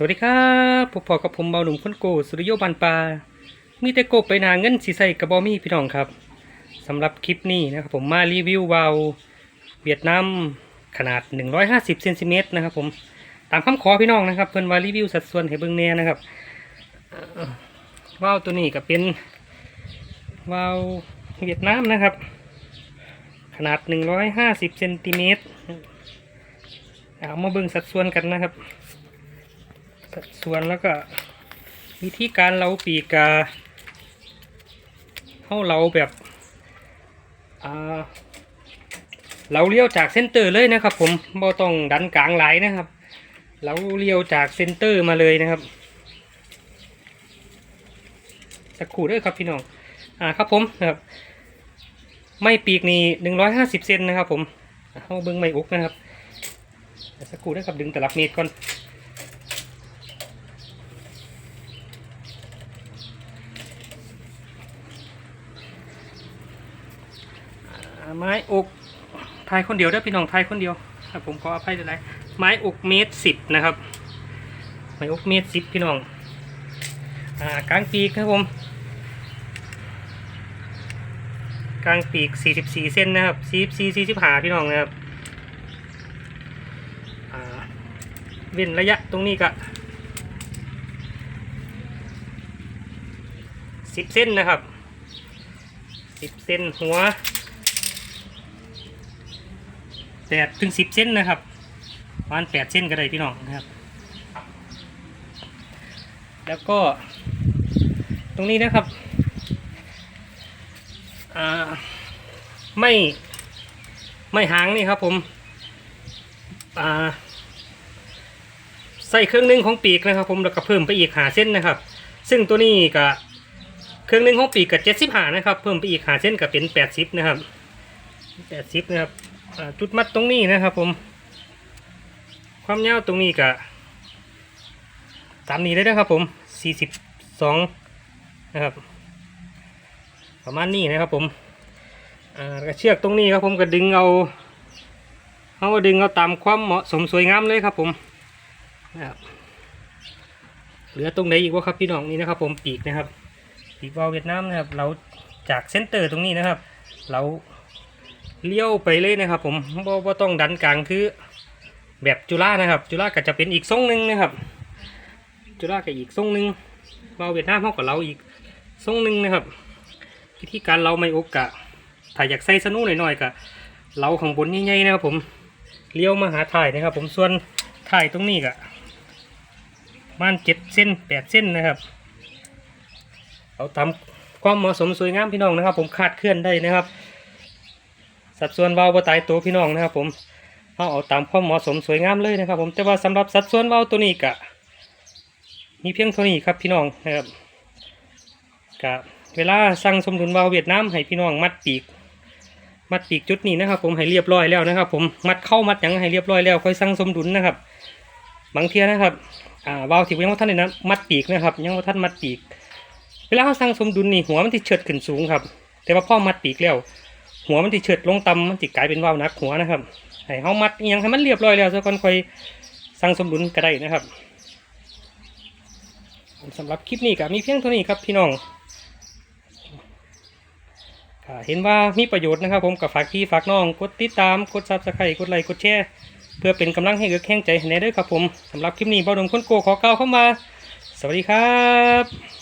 สวัสดีครับพวกพ่อกับผมเบาหนุ่มคนโกสุริโยบันปลามีแต่โกไปนาเงินสีใสกระบอมี่พี่น้องครับสำหรับคลิปนี้นะครับผมมารีวิววาวเวียดนามขนาด 150เซนติเมตรนะครับผมตามคำขอพี่น้องนะครับ เพิ่นว่ารีวิวสัดส่วนให้เบิ่งแน่นะครับเอ่อวาวตัวนี้ก็เป็นวาวเวียดนามนะครับ ขนาด 150เซนติเมตรเอามาเบิ่งสัดส่วนกันนะครับ สัดส่วนแล้วก็ วิธีการเราปีกาเข้าเราแบบเราเลี้ยวจากเส้นเตอร์เลยนะครับ ผมบ่ต้องดันกลางไหลนะครับ เราเลี้ยวจากเซนเตอร์มาเลยนะครับสักครู่ด้วยครับพี่น้อง อ่าครับผมนะครับไม่ปีกนี่หนึ่งร้อยห้าสิบเซนนะครับ ผมเข้าเบิ้งไม่อุกนะครับสักครู่ด้วยครับดึงแต่ลับเมตรก่อน ไม้อกทายคนเดียวได้พี่น้องทายคนเดียวครับผมขออภัยด้วยไรไม้อกเมตรสิบนะครับ ไม้อกเมตรสิบพี่น้องอ่ากลางปีกครับผมกลางปีกสี่สิบสี่เส้นนะครับสี่สี่สี่สิบหาพี่น้องนะครับอ่าเว้นระยะตรงนี้ก็สิบเส้นนะครับสิบเส้นหัว แปดถึงสิบเส้นนะครับประมาณแปดเส้นก็ได้พี่น้องนะครับ แล้วก็ ตรงนี้นะครับอ่าไม่ไม่หางนี่ครับผมอ่าใส่เครื่องนึงของปีกนะครับ ผมแล้วก็เพิ่มไปอีกหาเส้นนะครับ ซึ่งตัวนี้ก็เครื่องนึงของปีกกับเจ็ดสิบหานะครับ เพิ่มไปอีกหาเส้นก็เป็นแปดสิบนะครับแปดสิบนะครับ จุดมัดตรงนี้นะครับ ผม ความยาวตรงนี้ก็ตามนี้เลยนะครับ ผม42นะครับ ประมาณนี้นะครับ ผมอ่าแล้วก็เชือกตรงนี้ครับ ผมก็ดึงเอาเอาดึงเอาตามความเหมาะสมสวยงามเลยครับ ผมนะครับเหลือตรงไหนอีกวะครับพี่น้องนี่นะครับ ผมปีกนะครับปีกวาล์วเวียดนามนะครับ เราจากเส้นเตอร์ตรงนี้นะครับ เรา เลี้ยวไปเลยนะครับ ผมบ่บ่ต้องดันกลางคือแบบจุฬานะครับ จุฬาก็จะเป็นอีกทรงหนึ่งนะครับ จุฬาก็อีกทรงหนึ่งเราเวียดนามเขากับเราอีกทรงหนึ่งนะครับ วิธีการเราไม่โอกกะถ้าอยากใส่สนุหน่อยๆกะเราข้างบนใหญ่ๆนะครับ ผมเลี้ยวมาหาถ่ายนะครับ ผมส่วนถ่ายตรงนี้กะมาณเจ็ดเส้นแปดเส้นนะครับเอาตามความเหมาะสมสวยงามพี่น้องนะครับ ผมคาดเคลื่อนได้นะครับ สัดส่วนเบาบ่ตายตัวพี่น้องนะครับ ผมเอาเอาตามความเหมาะสมสวยงามเลยนะครับ ผมแต่ว่าสำหรับสัดส่วนเบาตัวนี้กะมีเพียงเท่านี้ครับพี่น้องนะครับกะเวลาสั่งสมดุลเบาเวียดนามให้พี่น้องมัดปีก มัดปีกจุดนี้นะครับ ผมให้เรียบร้อยแล้วนะครับ ผมมัดเข้ามัดยังให้เรียบร้อยแล้วค่อยสั่งสมดุลนะครับ บางเทียนะครับอ่าเบาที่ยังว่าท่านเลยนะมัดปีกนะครับ ยังว่าท่านมัดปีก เวลาเขาสั่งสมดุลนี่หัวมันติเฉิดขึ้นสูงครับ แต่ว่าพ่อมัดปีกแล้ว หัวมันติเฉิดลงต่ำมันติกลายเป็นว่าวนักหัวนะครับให้เฮามัดยังให้มันเรียบร้อยแล้วซะก่อนค่อยสั่งสมดุลก็ได้นะครับสำหรับคลิปนี้ก็มีเพียงเท่านี้ครับพี่น้องเห็นว่ามีประโยชน์นะครับ ผมกับฝากพี่ฝากน้อง กดติดตามกดซับสไครต์กดไลค์กดแชร์เพื่อเป็นกำลังให้เกิดแข่งใจให้แน่ด้วยครับผมสำหรับคลิปนี้เบาดงคนโกขอเก้าเข้ามา สวัสดีครับ